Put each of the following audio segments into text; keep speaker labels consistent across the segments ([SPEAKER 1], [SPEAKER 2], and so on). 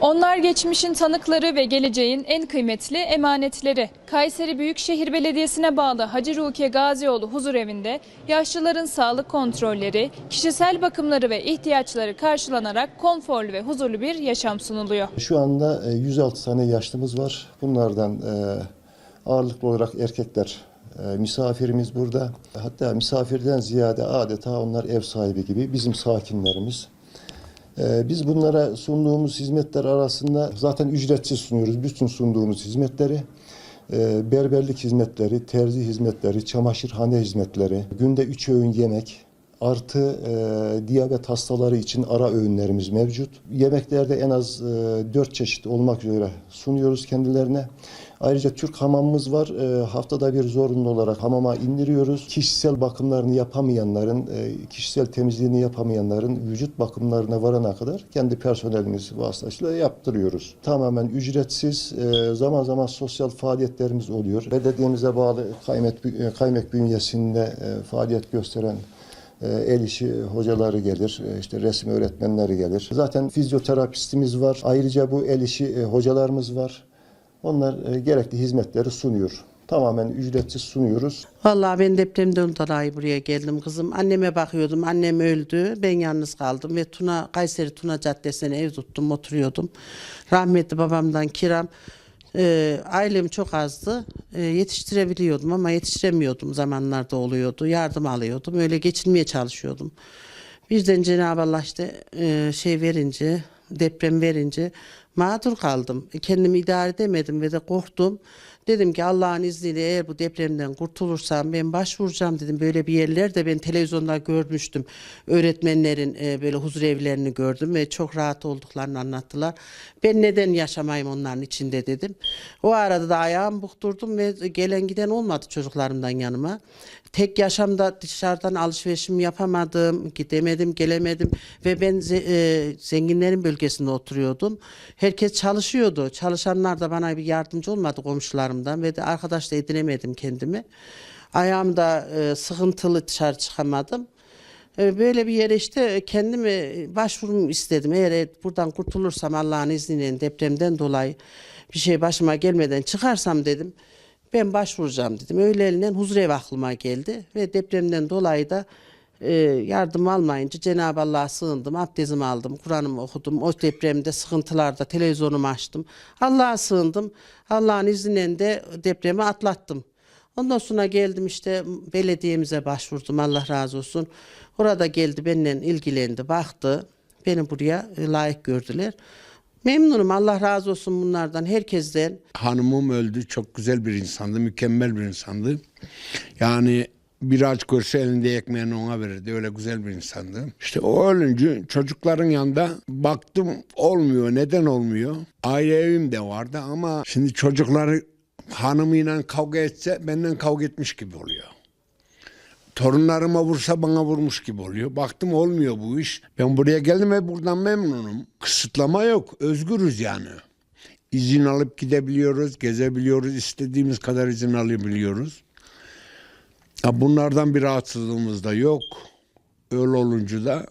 [SPEAKER 1] Onlar geçmişin tanıkları ve geleceğin en kıymetli emanetleri. Kayseri Büyükşehir Belediyesi'ne bağlı Hacı Rukiye Gazioğlu Huzur Evi'nde yaşlıların sağlık kontrolleri, kişisel bakımları ve ihtiyaçları karşılanarak konforlu ve huzurlu bir yaşam sunuluyor.
[SPEAKER 2] Şu anda e, 106 tane yaşlımız var. Bunlardan e, ağırlıklı olarak erkekler e, misafirimiz burada. Hatta misafirden ziyade adeta onlar ev sahibi gibi bizim sakinlerimiz. E, Biz bunlara sunduğumuz hizmetler arasında zaten ücretsiz sunuyoruz bütün sunduğumuz hizmetleri. E, Berberlik hizmetleri, terzi hizmetleri, çamaşırhane hizmetleri, günde 3 öğün yemek, Artı e, diyabet hastaları için ara öğünlerimiz mevcut. Yemeklerde en az e, 4 çeşit olmak üzere sunuyoruz kendilerine. Ayrıca Türk hamamımız var. E, haftada bir zorunlu olarak hamama indiriyoruz. Kişisel bakımlarını yapamayanların, e, kişisel temizliğini yapamayanların vücut bakımlarına varana kadar kendi personelimiz vasıtasıyla yaptırıyoruz. Tamamen ücretsiz, e, zaman zaman sosyal faaliyetlerimiz oluyor. Belediyemize bağlı kaymet, kaymek bünyesinde e, faaliyet gösteren e, el işi hocaları gelir, e, işte resim öğretmenleri gelir. Zaten fizyoterapistimiz var. Ayrıca bu el işi e, hocalarımız var. Onlar e, gerekli hizmetleri sunuyor. Tamamen ücretsiz sunuyoruz.
[SPEAKER 3] Vallahi ben depremden dolayı buraya geldim kızım. Anneme bakıyordum. Annem öldü. Ben yalnız kaldım ve Tuna Kayseri Tuna Caddesi'ne ev tuttum, oturuyordum. Rahmetli babamdan kiram. Ee, ailem çok azdı. Ee, yetiştirebiliyordum ama yetiştiremiyordum zamanlarda oluyordu. Yardım alıyordum. Öyle geçinmeye çalışıyordum. Birden Cenab-ı Allah işte e, şey verince, deprem verince mağdur kaldım. Kendimi idare edemedim ve de korktum. Dedim ki Allah'ın izniyle eğer bu depremden kurtulursam ben başvuracağım dedim. Böyle bir yerlerde ben televizyonda görmüştüm. Öğretmenlerin e, böyle huzur evlerini gördüm ve çok rahat olduklarını anlattılar. Ben neden yaşamayayım onların içinde dedim. O arada da ayağımı bukturdum ve gelen giden olmadı çocuklarımdan yanıma. Tek yaşamda dışarıdan alışverişimi yapamadım, gidemedim, gelemedim ve ben e, zenginlerin bölgesinde oturuyordum. Herkes çalışıyordu. Çalışanlar da bana bir yardımcı olmadı komşularımdan ve de arkadaş da edinemedim kendimi. Ayağımda e, sıkıntılı dışarı çıkamadım. E, Böyle bir yere işte kendimi başvurum istedim. Eğer buradan kurtulursam Allah'ın izniyle depremden dolayı bir şey başıma gelmeden çıkarsam dedim. Ben başvuracağım dedim. Öyle elinden huzurevi aklıma geldi ve depremden dolayı da e, yardım almayınca Cenab-ı Allah'a sığındım. Abdestimi aldım, Kur'an'ımı okudum. O depremde sıkıntılarda televizyonumu açtım. Allah'a sığındım. Allah'ın izniyle de depremi atlattım. Ondan sonra geldim işte belediyemize başvurdum Allah razı olsun. Orada geldi benimle ilgilendi, baktı. Beni buraya e, layık gördüler. Memnunum Allah razı olsun bunlardan, herkesten.
[SPEAKER 4] Hanımım öldü. Çok güzel bir insandı. Mükemmel bir insandı. Yani bir aç görse elinde ekmeğini ona verirdi. Öyle güzel bir insandı. İşte o ölünce çocukların yanında baktım olmuyor. Neden olmuyor? Aile evim de vardı ama şimdi çocukları hanımıyla kavga etse benden kavga etmiş gibi oluyor. Torunlarıma vursa bana vurmuş gibi oluyor. Baktım olmuyor bu iş. Ben buraya geldim ve buradan memnunum. Kısıtlama yok. Özgürüz yani. İzin alıp gidebiliyoruz, gezebiliyoruz. istediğimiz kadar izin alabiliyoruz. Ya bunlardan bir rahatsızlığımız da yok. Öyle olunca da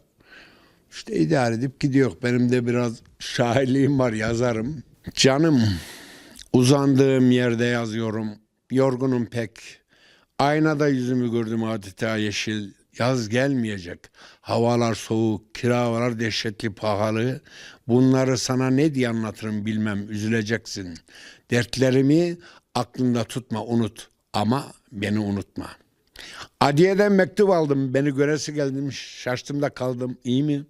[SPEAKER 4] işte idare edip gidiyor. Benim de biraz şairliğim var yazarım. Canım uzandığım yerde yazıyorum. Yorgunum pek. Aynada yüzümü gördüm adeta yeşil. Yaz gelmeyecek. Havalar soğuk, kiralar dehşetli pahalı. Bunları sana ne diye anlatırım bilmem, üzüleceksin. Dertlerimi aklında tutma, unut. Ama beni unutma. Adiye'den mektup aldım. Beni göresi geldim. Şaştım da kaldım. İyi mi?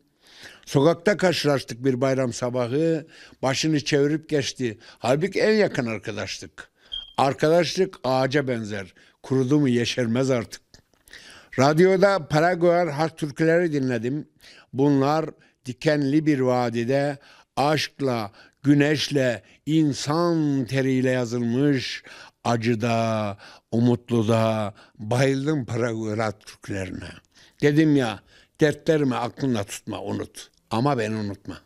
[SPEAKER 4] Sokakta karşılaştık bir bayram sabahı. Başını çevirip geçti. Halbuki en yakın arkadaşlık. Arkadaşlık ağaca benzer. Kurudu mu yeşermez artık. Radyoda Paraguay halk türküleri dinledim. Bunlar dikenli bir vadide aşkla, güneşle, insan teriyle yazılmış acıda, umutluda bayıldım Paraguay halk türkülerine. Dedim ya dertlerimi aklında tutma unut ama beni unutma.